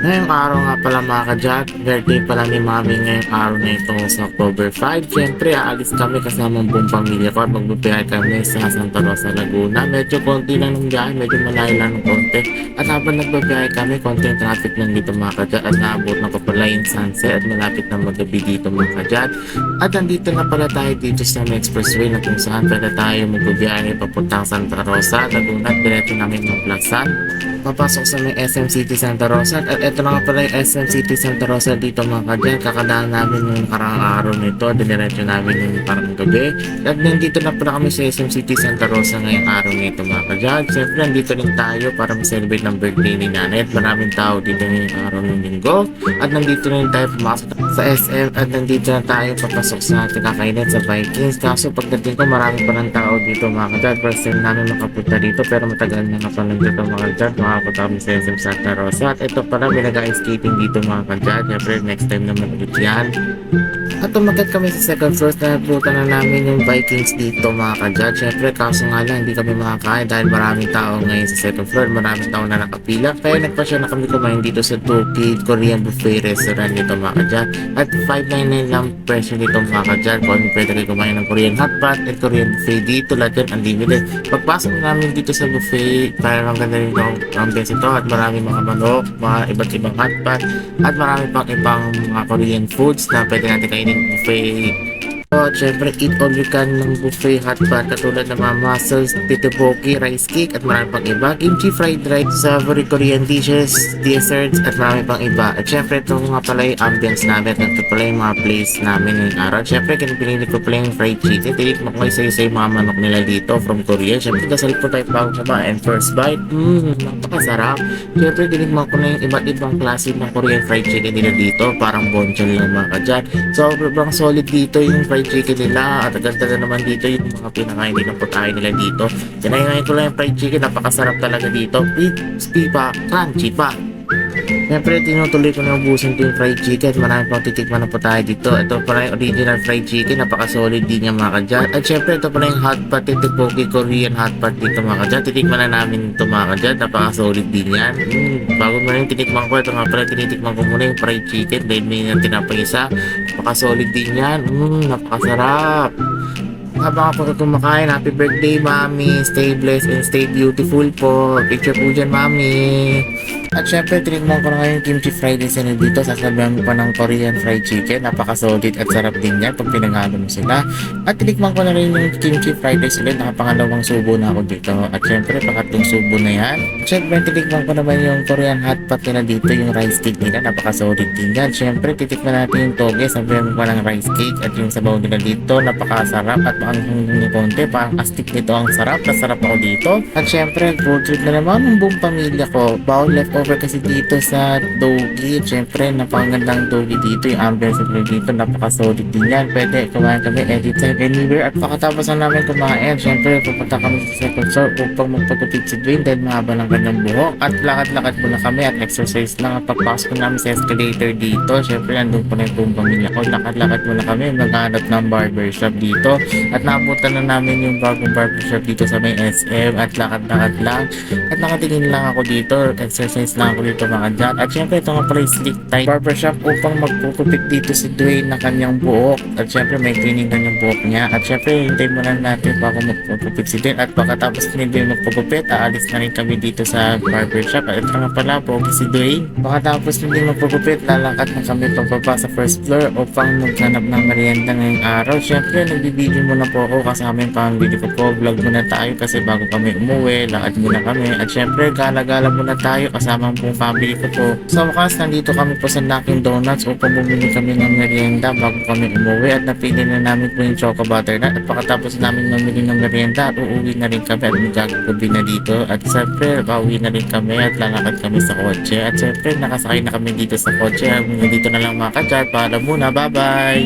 Ngayong araw nga pala mga kadyat, birthday pala ni mami ngayong araw na ito sa October 5. Siyempre, aalis kami kasama ang buong pamilya ko at magbibiyahe kami sa Santa Rosa, Laguna. Medyo konti lang ng biyahe, medyo malayo lang ng konti. At habang nagbabiyahe kami, konti yung traffic lang dito mga kadyat at naabot na ko pala yung sunset at malapit na magabi dito mga kadyat. At nandito na pala tayo dito sa expressway na kung saan pwede tayo magbibiyahe papuntang Santa Rosa, Laguna at diretso namin magplaksan papasok sa may SM City Santa Rosa at ito na nga pala yung SM City Santa Rosa dito mga kadyan kakadaan namin yung karang araw nito diniretso namin yung parang gabi. At nandito na pala kami sa SM City Santa Rosa ngayong araw nito mga kadyan syempre nandito rin tayo para ma-celebrate ng birthday ni nanay at maraming tao dito ngayong araw ng linggo. At nandito rin tayo pumasok sa SM at nandito na tayo papasok sa ating kakainin sa Vikings. Kaso pagdating ko marami pa ng tao dito mga kadyan first time namin makapunta dito pero matagal na nga pala dito mga kadyan makapunta kami sa SM Santa Rosa. At ito pala may nag-ice dito mga kadyan syempre next time naman ulit yan at umagat kami sa second floor na nabutan na namin yung Vikings dito mga kadyan. Syempre kaso nga lang hindi kami makakain dahil maraming tao ngayon sa second floor. Maraming tao na nakapila. Kaya nagpasya na kami kumain dito sa Tukid Korean Buffet Restaurant dito mga kadyan. At 599 lang presyo dito mga kadyan. Kung pwede kayo kumain ng Korean hotpot at Korean buffet dito. Lahat yan unlimited. Pagpasok namin dito sa buffet, parang ganda rin yung ambience ito at maraming mga manok, mga iba't ibang hotpot at marami pang ibang mga Korean foods na pwede natin kainin buffet. So, syempre, eat all you can ng buffet hotpot katulad ng mga mussels, tteokbokki, rice cake, at marami pang iba. Kimchi fried rice, savory Korean dishes, desserts, at marami pang iba. At syempre, ito nga pala yung ambience namin. At ito pala yung mga place namin ngayong araw. Syempre, kinipinili ko pala yung fried chicken. Tinikman ko isa-isa yung mga manok nila dito from Korea. Syempre, kasal po tayo bago kumain. First bite, mmm, napakasarap. Syempre, dinikman ko na yung iba't ibang klase ng Korean fried chicken nila dito. Parang bonchon lang mga kadyan. So, sobrang solid dito yung fried chicken nila. At ganda na naman dito yung mga pinakain din ng pagkain nila dito. Kinain ko lang yung fried chicken. Napakasarap talaga dito. Crispy pa, crunchy pa. Siyempre, tinutuloy ko na ubusin ko yung fried chicken. Marami pang titikman na po tayo dito. Ito pala yung original fried chicken. Napaka-solid din niya mga kadyan. At syempre, ito pala yung hot pot tteokbokki Korean hot pot dito mga kadyan. Titikman na namin ito mga kadyan. Napaka-solid din yan. Mm, bago mo yung tinikman ko. Ito nga pala, tinitikman ko muna yung fried chicken. Dahil may nang tinapay isa. Napaka-solid din yan. Mm, napakasarap. Habang ako kumakain, happy birthday, mami. Stay blessed and stay beautiful po. Picture po dyan, mami. At syempre, tinikman ko na ngayon kimchi fried rice na dito. Sasabihan pa ng Korean fried chicken. Napaka-solid at sarap din yan pag pinaghalo mo sila. At tinikman ko na rin yung kimchi fried rice ulit. Nakapangalawang subo na ako dito. At syempre, pangatlong subo na yan. At syempre, tinikman ko naman yung Korean hot pot nila dito. Yung rice cake nila. Napaka-solid din yan. Syempre, titikman natin yung toge. Sabihan mo pa ng rice cake. At yung sabaw nila dito. Napakasarap. At maanghang ng konti. Parang astig nito ang sarap. Nasarap ako dito. At syempre, road trip na naman ng buong pamilya ko. Bawal leftover kasi dito sa Dogi. Syempre, napakagandang Dogi dito. Yung ambience nila dito. Napaka-solid din yan. Pwede kumain kami anytime, anywhere. At pakatapos na namin kumain, syempre, pupunta kami sa second floor upang magpagupit si Dwayne dahil mahaba ng kanyang buhok. At lakad-lakad muna kami at exercise lang. At pagpasok namin sa escalator dito, syempre, nandun po na yung buong pamilya ko. Lakad-lakad muna kami. Maghanap ng barbershop dito. At nabutan na namin yung bagong barbershop dito sa may SM. At lakad-lakad lang. At nakatingin lang ako dito. Exercise lang ako dito mga dyan. At syempre, ito nga pala yung slick tie barbershop upang magpupupit dito si Dwayne na kanyang buhok. At syempre, may cleaning kanyang buhok niya. At syempre, hintay muna natin bago magpupupit si Dwayne. At pagkatapos ni Dwayne magpupupit, aalis na rin kami dito sa barbershop. At ito nga pala, pogi si Dwayne. Pagkatapos ni Dwayne magpupupit, lalakad na kami pababa sa first floor upang maghanap ng merienda ngayong araw. Syempre, nagbibideo muna po ako kasama yung pamilya ko po. Vlog muna tayo kasi bago kami umuwi, lakad muna kami. At syempre, gala-gala muna tayo kasama ang buong family ko po. Sa wakas, nandito kami po sa Dunkin Donuts upang bumili kami ng merienda bago kami umuwi at napili na namin po yung choco butternut at pagkatapos namin mamili ng merienda at uuwi na rin kami at magagabi na dito. At syempre pauwi na rin kami at lalakad kami sa kotse. At syempre nakasakay na kami dito sa kotse. Hanggang dito na lang mga kachat. Paalam muna. Bye bye